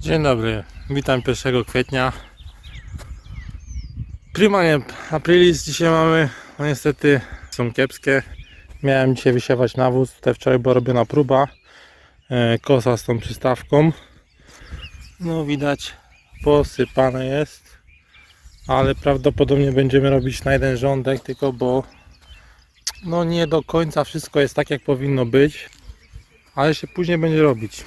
Dzień dobry, witam 1 kwietnia. Prima nie, aprilis dzisiaj mamy, no niestety są kiepskie. Miałem dzisiaj wysiewać nawóz, tutaj wczoraj była robiona próba. E, kosa z tą przystawką. No widać, posypane jest. Ale prawdopodobnie będziemy robić na jeden rządek, tylko bo no nie do końca wszystko jest tak jak powinno być. Ale się później będzie robić.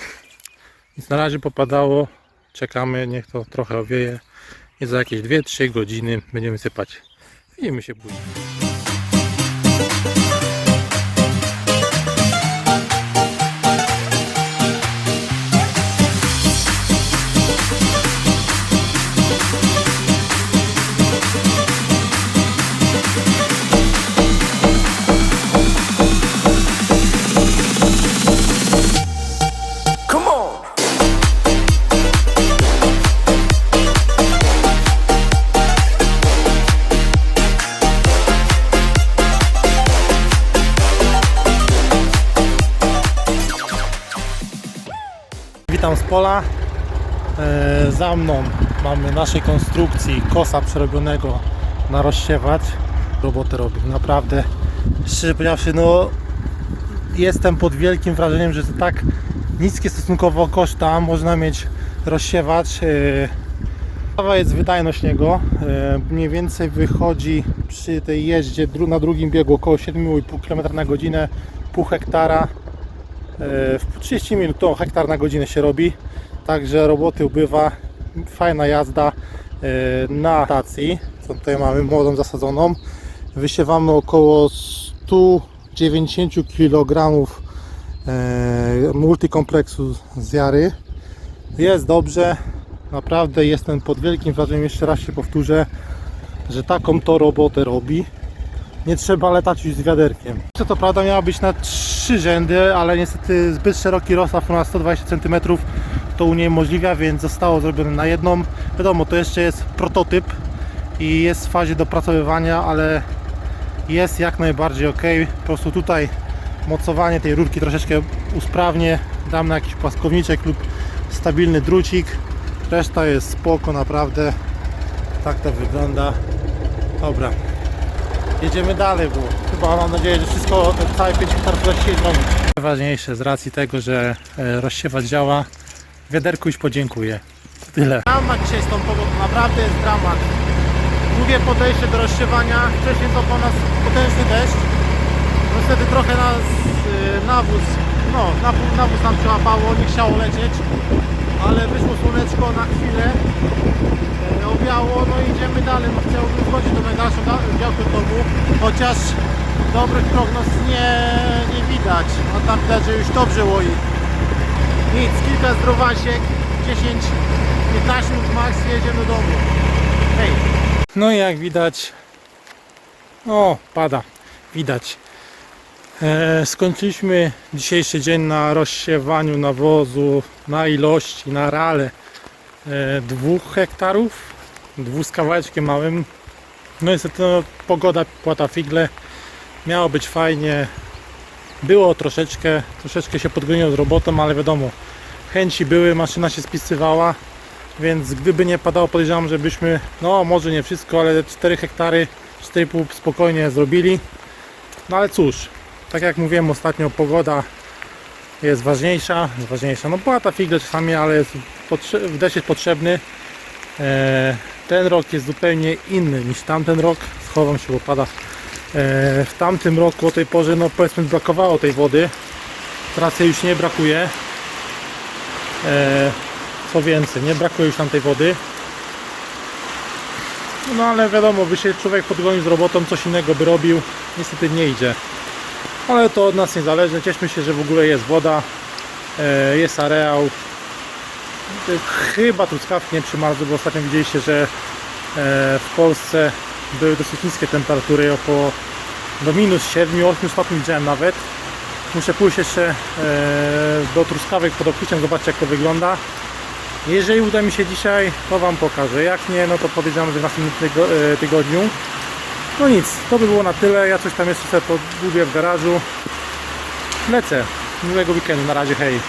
Więc na razie popadało. Czekamy, niech to trochę owieje. I za jakieś 2-3 godziny będziemy sypać. Widzimy się później. Witam z pola. E, za mną mamy naszej konstrukcji kosa przerobionego na rozsiewacz. Robotę robił. Naprawdę, szczerze powiedziawszy, no jestem pod wielkim wrażeniem, że to tak niskie stosunkowo koszta można mieć rozsiewacz. E, Sprawa jest wydajność niego. E, Mniej więcej wychodzi przy tej jeździe na drugim biegu około 7,5 km na godzinę, pół hektara. E, W 30 minut to hektar na godzinę się robi, także roboty ubywa. Fajna jazda e, na stacji, co tutaj mamy młodą zasadzoną. Wysiewamy około 190 kg e, multikompleksu z jary. Jest dobrze, naprawdę jestem pod wielkim wrażeniem, jeszcze raz się powtórzę, że taką to robotę robi nie trzeba latać już z wiaderkiem. Co to prawda miała być na trzy rzędy, ale niestety zbyt szeroki rozstaw na 120 cm to uniemożliwia, więc zostało zrobione na jedną. Wiadomo, to jeszcze jest prototyp i jest w fazie dopracowywania, ale jest jak najbardziej ok. Po prostu tutaj mocowanie tej rurki troszeczkę usprawnie. Dam na jakiś płaskowniczek lub stabilny drucik. Reszta jest spoko, naprawdę. Tak to wygląda. Dobra, jedziemy dalej, bo chyba mam nadzieję, że wszystko, całe 5 hektarów uda się zrobić. Najważniejsze z racji tego, że e, rozsiewacz działa, wiaderku już podziękuję. To Tyle. Dramat dzisiaj z tą pogodą, naprawdę jest dramat. Drugie podejście do rozsiewania, wcześniej to po nas potężny deszcz. Niestety trochę nas e, nawóz, no nawóz, nam przełapało, nie chciało lecieć, ale wyszło słoneczko na chwilę. E, owiało, no i idziemy dalej, bo chciałbym wchodzić do Megaszu, da- działkę domu, chociaż dobrych prognoz nie, nie widać, no tam widać, że już dobrze łoi. Nic, kilka zdrowasiek, 10-15 minut max jedziemy do domu. Hej. No i jak widać, o pada, widać. E, skończyliśmy dzisiejszy dzień na rozsiewaniu nawozu na ilości, na rale e, dwóch hektarów, dwóch z kawałeczkiem małym. No niestety no, pogoda płata figle, miało być fajnie, było troszeczkę, troszeczkę się podgoniło z robotą, ale wiadomo, chęci były, maszyna się spisywała, więc gdyby nie padało podejrzewam, żebyśmy, no może nie wszystko, ale 4 hektary, 4,5 spokojnie zrobili. No ale cóż, tak jak mówiłem ostatnio, pogoda jest ważniejsza, jest ważniejsza. No płata figle czasami, ale jest w deszcz jest potrzebny. E, ten rok jest zupełnie inny niż tamten rok. Schowam się, bo pada. E, w tamtym roku o tej porze, no powiedzmy, brakowało tej wody. Teraz jej już nie brakuje. E, co więcej, nie brakuje już tam tej wody. No ale wiadomo, by się człowiek podgonił z robotą, coś innego by robił. Niestety nie idzie. Ale to od nas nie zależy. Cieszmy się, że w ogóle jest woda, e, jest areał. E, Chyba truskawki nie przymarzły, bo ostatnio widzieliście, że e, w Polsce były dosyć niskie temperatury, około do minus 7-8 stopni widziałem nawet. Muszę pójść jeszcze e, do truskawek pod okryciem, zobaczyć jak to wygląda. Jeżeli uda mi się dzisiaj, to Wam pokażę. Jak nie, no to podejrzewam, że w następnym tygo, tygodniu. No nic, to by było na tyle. Ja coś tam jeszcze sobie podgubię w garażu. Lecę. Miłego weekendu. Na razie, hej.